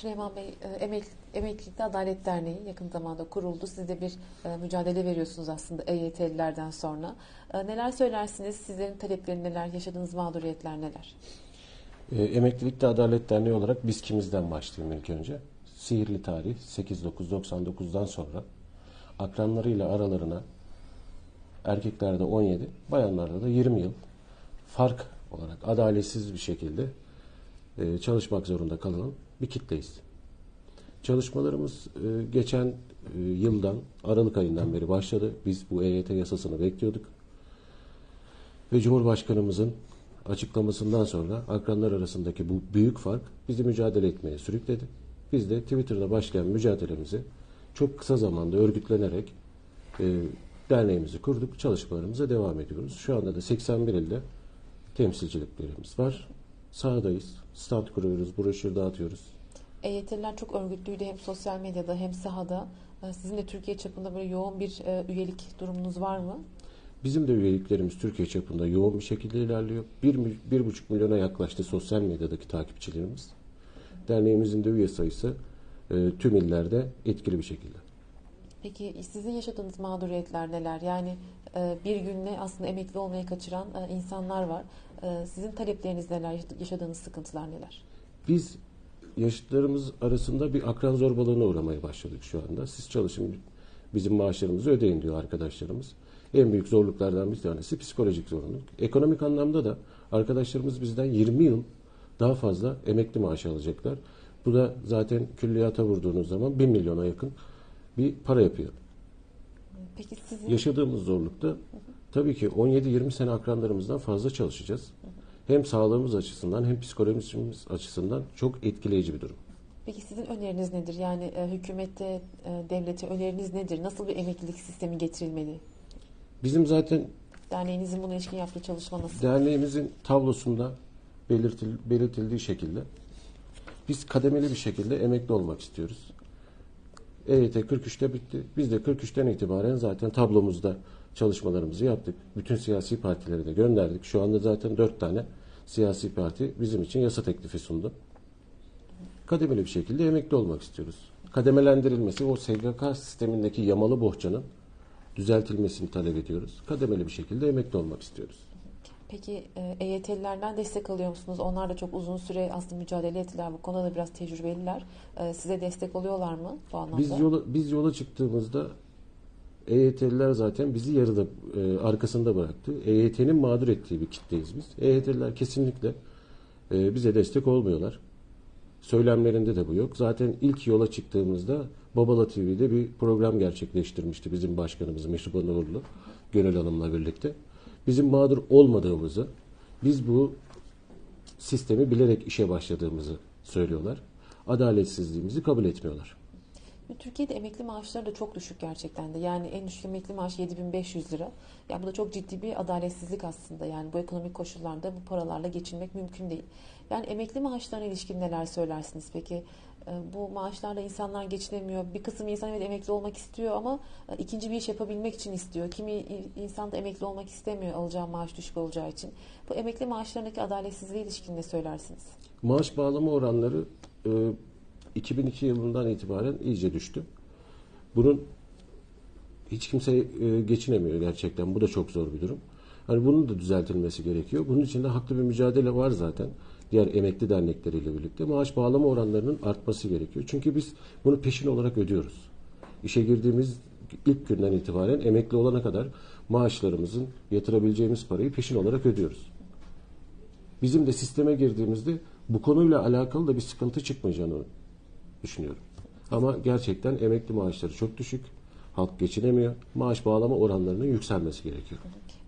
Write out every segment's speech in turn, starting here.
Süleyman Bey, e, Emek, Emeklilikte Adalet Derneği yakın zamanda kuruldu. Siz de bir e, mücadele veriyorsunuz aslında EYT'lilerden sonra. E, Neler söylersiniz? Sizlerin talepleri neler? Yaşadığınız mağduriyetler neler? Emeklilikte Adalet Derneği olarak biz kimizden başlayayım ilk önce. Sihirli tarih 8.9.99'dan sonra akranlarıyla aralarına erkeklerde 17, bayanlarda da 20 yıl fark olarak adaletsiz bir şekilde e, çalışmak zorunda kalan bir kitleyiz. Çalışmalarımız e, geçen e, yıldan Aralık ayından beri başladı. Biz bu EYT yasasını bekliyorduk. Ve Cumhurbaşkanımızın açıklamasından sonra akranlar arasındaki bu büyük fark bizi mücadele etmeye sürükledi. Biz de Twitter'da başlayan mücadelemizi çok kısa zamanda örgütlenerek e, derneğimizi kurduk. Çalışmalarımıza devam ediyoruz. Şu anda da 81 ilde temsilciliklerimiz var. Sahadayız. Stand kuruyoruz, broşür dağıtıyoruz. EYT'liler çok örgütlüydü hem sosyal medyada hem sahada. E, Sizin de Türkiye çapında böyle yoğun bir e, üyelik durumunuz var mı? Bizim de üyeliklerimiz Türkiye çapında yoğun bir şekilde ilerliyor. Bir, bir buçuk milyona yaklaştı sosyal medyadaki takipçilerimiz. Derneğimizin de üye sayısı e, tüm illerde etkili bir şekilde. Peki sizin yaşadığınız mağduriyetler neler? Yani e, bir günle aslında emekli olmayı kaçıran e, insanlar var. E, Sizin talepleriniz neler? Yaşadığınız sıkıntılar neler? Biz yaşıtlarımız arasında bir akran zorbalığına uğramaya başladık şu anda. Siz çalışın bizim maaşlarımızı ödeyin diyor arkadaşlarımız. En büyük zorluklardan bir tanesi psikolojik zorunluluk. Ekonomik anlamda da arkadaşlarımız bizden 20 yıl daha fazla emekli maaşı alacaklar. Bu da zaten külliyata vurduğunuz zaman 1 milyona yakın bir para yapıyor. Peki sizin Yaşadığımız zorlukta tabii ki 17-20 sene akranlarımızdan fazla çalışacağız. Hem sağlığımız açısından hem psikolojimiz açısından çok etkileyici bir durum. Peki sizin öneriniz nedir? Yani e, hükümette, e, devlete öneriniz nedir? Nasıl bir emeklilik sistemi getirilmeli? Bizim zaten Derneğinizin buna ilişkin yaptığı çalışma nasıl? derneğimizin tablosunda belirtil, belirtildiği şekilde biz kademeli bir şekilde emekli olmak istiyoruz. EYT 43'te bitti. Biz de 43'ten itibaren zaten tablomuzda çalışmalarımızı yaptık. Bütün siyasi partileri de gönderdik. Şu anda zaten 4 tane siyasi parti bizim için yasa teklifi sundu. Kademeli bir şekilde emekli olmak istiyoruz. Kademelendirilmesi, o SGK sistemindeki yamalı bohçanın düzeltilmesini talep ediyoruz. Kademeli bir şekilde emekli olmak istiyoruz. Peki e, EYT'lilerden destek alıyor musunuz? Onlar da çok uzun süre aslında mücadele ettiler. Bu konuda da biraz tecrübeliler. E, Size destek oluyorlar mı bu anlamda? Biz yola, biz yola çıktığımızda EYT'liler zaten bizi yarıda e, arkasında bıraktı. EYT'nin mağdur ettiği bir kitleyiz biz. EYT'liler kesinlikle e, bize destek olmuyorlar. Söylemlerinde de bu yok. Zaten ilk yola çıktığımızda Babala TV'de bir program gerçekleştirmişti bizim başkanımız Meşruban Uğurlu, Gönül Hanım'la birlikte. Bizim mağdur olmadığımızı, biz bu sistemi bilerek işe başladığımızı söylüyorlar. Adaletsizliğimizi kabul etmiyorlar. Türkiye'de emekli maaşları da çok düşük gerçekten de. Yani en düşük emekli maaş 7500 lira. Ya bu da çok ciddi bir adaletsizlik aslında. Yani bu ekonomik koşullarda bu paralarla geçinmek mümkün değil. Yani emekli maaşlarına ilişkin neler söylersiniz peki? E, Bu maaşlarla insanlar geçinemiyor. Bir kısım insan evet emekli olmak istiyor ama e, ikinci bir iş yapabilmek için istiyor. Kimi insan da emekli olmak istemiyor alacağı maaş düşük olacağı için. Bu emekli maaşlarındaki adaletsizliğe ilişkin ne söylersiniz? Maaş bağlama oranları e, 2002 yılından itibaren iyice düştü. Bunun hiç kimse e, geçinemiyor gerçekten. Bu da çok zor bir durum. Hani bunun da düzeltilmesi gerekiyor. Bunun için de haklı bir mücadele var zaten. Diğer emekli dernekleriyle birlikte maaş bağlama oranlarının artması gerekiyor. Çünkü biz bunu peşin olarak ödüyoruz. İşe girdiğimiz ilk günden itibaren emekli olana kadar maaşlarımızın yatırabileceğimiz parayı peşin olarak ödüyoruz. Bizim de sisteme girdiğimizde bu konuyla alakalı da bir sıkıntı çıkmayacağını düşünüyorum. Ama gerçekten emekli maaşları çok düşük. Halk geçinemiyor. Maaş bağlama oranlarının yükselmesi gerekiyor.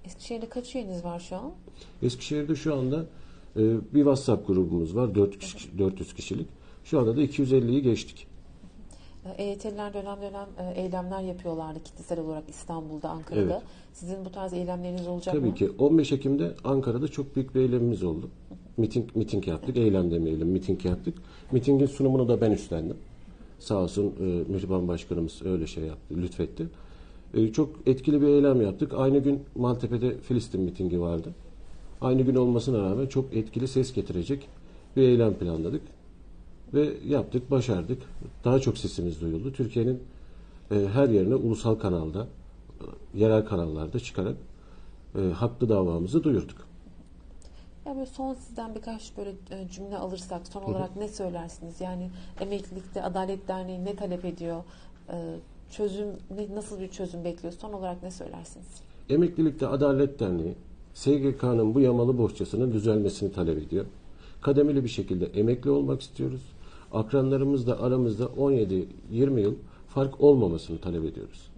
Eskişehir'de kaç üyeniz var şu an? Eskişehir'de şu anda bir WhatsApp grubumuz var. 4 kişi- 400 kişilik. Şu anda da 250'yi geçtik. EYT'liler dönem dönem e, eylemler yapıyorlardı kitlesel olarak İstanbul'da, Ankara'da. Evet. Sizin bu tarz eylemleriniz olacak Tabii mı? ki 15 Ekim'de Ankara'da çok büyük bir eylemimiz oldu. Miting, miting yaptık. Eylem demeyelim, miting yaptık. Mitingin sunumunu da ben üstlendim. Sağ olsun e, Mihriban Başkanımız öyle şey yaptı, lütfetti. E, çok etkili bir eylem yaptık. Aynı gün Maltepe'de Filistin mitingi vardı. Aynı gün olmasına rağmen çok etkili ses getirecek bir eylem planladık. Ve yaptık, başardık. Daha çok sesimiz duyuldu. Türkiye'nin e, her yerine ulusal kanalda, e, yerel kanallarda çıkarak e, haklı davamızı duyurduk. Ya böyle son sizden birkaç böyle cümle alırsak son olarak ne söylersiniz? Yani emeklilikte Adalet Derneği ne talep ediyor? Çözüm nasıl bir çözüm bekliyor? Son olarak ne söylersiniz? Emeklilikte Adalet Derneği SGK'nın bu yamalı bohçasının düzelmesini talep ediyor. Kademeli bir şekilde emekli olmak istiyoruz. Akranlarımızla aramızda 17-20 yıl fark olmamasını talep ediyoruz.